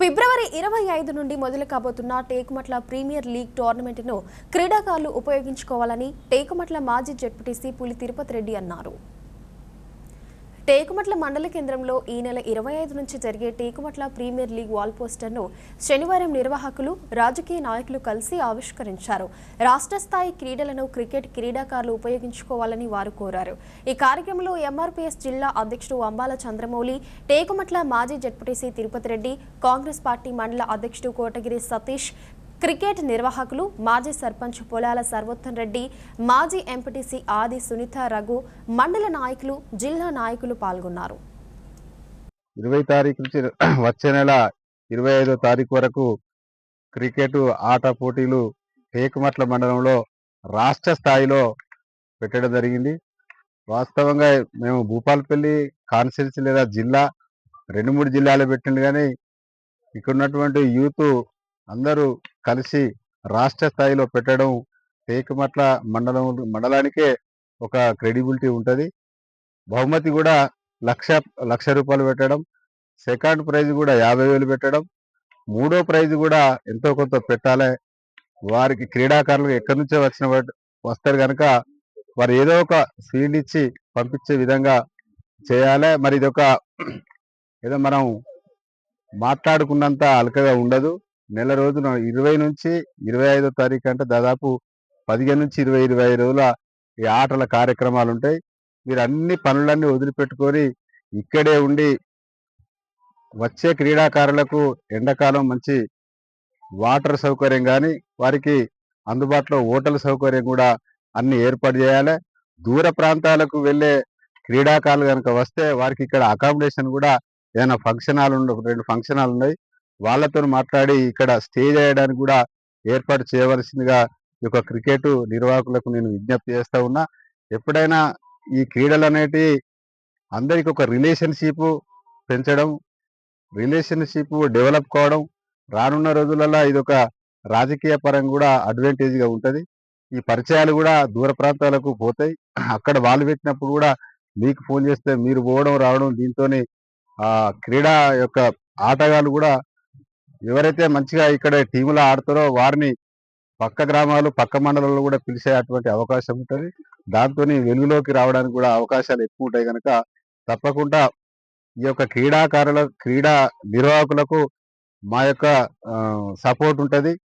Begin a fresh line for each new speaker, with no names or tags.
ఫిబ్రవరి ఇరవై ఐదు నుండి మొదలు కాబోతున్న టేకుమట్ల ప్రీమియర్ లీగ్ టోర్నమెంట్ను క్రీడాకారులు ఉపయోగించుకోవాలని టేకుమట్ల మాజీ జడ్పీటీసీ పులి తిరుపతి రెడ్డి అన్నారు. టేకుమట్ల మండల కేంద్రంలో ఈ నెల ఇరవై ఐదు నుంచి జరిగే టేకుమట్ల ప్రీమియర్ లీగ్ వాల్ పోస్టర్ను శనివారం నిర్వాహకులు రాజకీయ నాయకులు కలిసి ఆవిష్కరించారు. రాష్ట్ర స్థాయి క్రీడలను క్రికెట్ క్రీడాకారులు ఉపయోగించుకోవాలని వారు కోరారు. ఈ కార్యక్రమంలో ఎంఆర్పీఎస్ జిల్లా అధ్యక్షుడు అంబాల చంద్రమౌళి టేకుమట్ల మాజీ జడ్పీటీసీ తిరుపతి రెడ్డి కాంగ్రెస్ పార్టీ మండల అధ్యక్షుడు కోటగిరి సతీష్ క్రికెట్ నిర్వాహకులు మాజీ సర్పంచ్ పొలాల సర్వోత్తం రెడ్డి మాజీ ఎంపీటీసీ ఆది సునీత రఘు మండల నాయకులు జిల్లా నాయకులు పాల్గొన్నారు.
ఇరవై తారీఖు నుంచి వచ్చే నెల ఇరవై ఐదో తారీఖు వరకు క్రికెట్ ఆట పోటీలు టేకుమట్ల మండలంలో రాష్ట్ర స్థాయిలో పెట్టడం జరిగింది. వాస్తవంగా మేము భూపాలపల్లి కాన్స్టిట్యున్సీ లేదా జిల్లా రెండు మూడు జిల్లాలో పెట్టిండు కానీ ఇక్కడ ఉన్నటువంటి యూత్ అందరూ కలిసి రాష్ట్ర స్థాయిలో పెట్టడం టేకమట్ల మండలం మండలానికే ఒక క్రెడిబిలిటీ ఉంటుంది. బహుమతి కూడా లక్ష లక్ష రూపాయలు పెట్టడం సెకండ్ ప్రైజ్ కూడా యాభై వేలు పెట్టడం మూడో ప్రైజ్ కూడా ఎంతో కొంత పెట్టాలి. వారికి క్రీడాకారులు ఎక్కడి నుంచో వచ్చిన వస్తారు కనుక వారు ఏదో ఒక ఫీల్డ్ ఇచ్చి పంపించే విధంగా చేయాలి. మరి ఇది ఒక ఏదో మనం మాట్లాడుకున్నంత అలకగా ఉండదు. నెల రోజున ఇరవై నుంచి ఇరవై ఐదో తారీఖు అంటే దాదాపు పదిహేను నుంచి ఇరవై ఇరవై ఐదు రోజుల ఈ ఆటల కార్యక్రమాలు ఉంటాయి. మీరు అన్ని పనులన్నీ వదిలిపెట్టుకొని ఇక్కడే ఉండి వచ్చే క్రీడాకారులకు ఎండాకాలం మంచి వాటర్ సౌకర్యం కానీ వారికి అందుబాటులో హోటల్ సౌకర్యం కూడా అన్ని ఏర్పాటు చేయాలి. దూర ప్రాంతాలకు వెళ్ళే క్రీడాకారులు కనుక వస్తే వారికి ఇక్కడ అకామిడేషన్ కూడా ఏదైనా ఫంక్షన్ హాల్ రెండు ఫంక్షన్ హాల్ ఉన్నాయి. వాళ్ళతో మాట్లాడి ఇక్కడ స్టే చేయడానికి కూడా ఏర్పాటు చేయవలసిందిగా ఈ యొక్క క్రికెట్ నిర్వాహకులకు నేను విజ్ఞప్తి చేస్తూ ఉన్నా. ఎప్పుడైనా ఈ క్రీడలు అనేటివి అందరికి ఒక రిలేషన్షిప్ పెంచడం రిలేషన్షిప్ డెవలప్ కావడం రానున్న రోజులలో ఇది ఒక రాజకీయ పరంగా కూడా అడ్వాంటేజ్గా ఉంటుంది. ఈ పరిచయాలు కూడా దూర ప్రాంతాలకు పోతాయి. అక్కడ వాళ్ళు పెట్టినప్పుడు కూడా మీకు ఫోన్ చేస్తే మీరు పోవడం రావడం దీంతోనే ఆ క్రీడా యొక్క ఆటగాళ్ళు కూడా ఎవరైతే మంచిగా ఇక్కడ టీములో ఆడతారో వారిని పక్క గ్రామాలు పక్క మండలంలో కూడా పిలిచే అటువంటి అవకాశం ఉంటుంది. దాంతో వెలుగులోకి రావడానికి కూడా అవకాశాలు ఎక్కువ ఉంటాయి కనుక తప్పకుండా ఈ యొక్క క్రీడాకారుల క్రీడా నిర్వాహకులకు మా యొక్క సపోర్ట్ ఉంటుంది.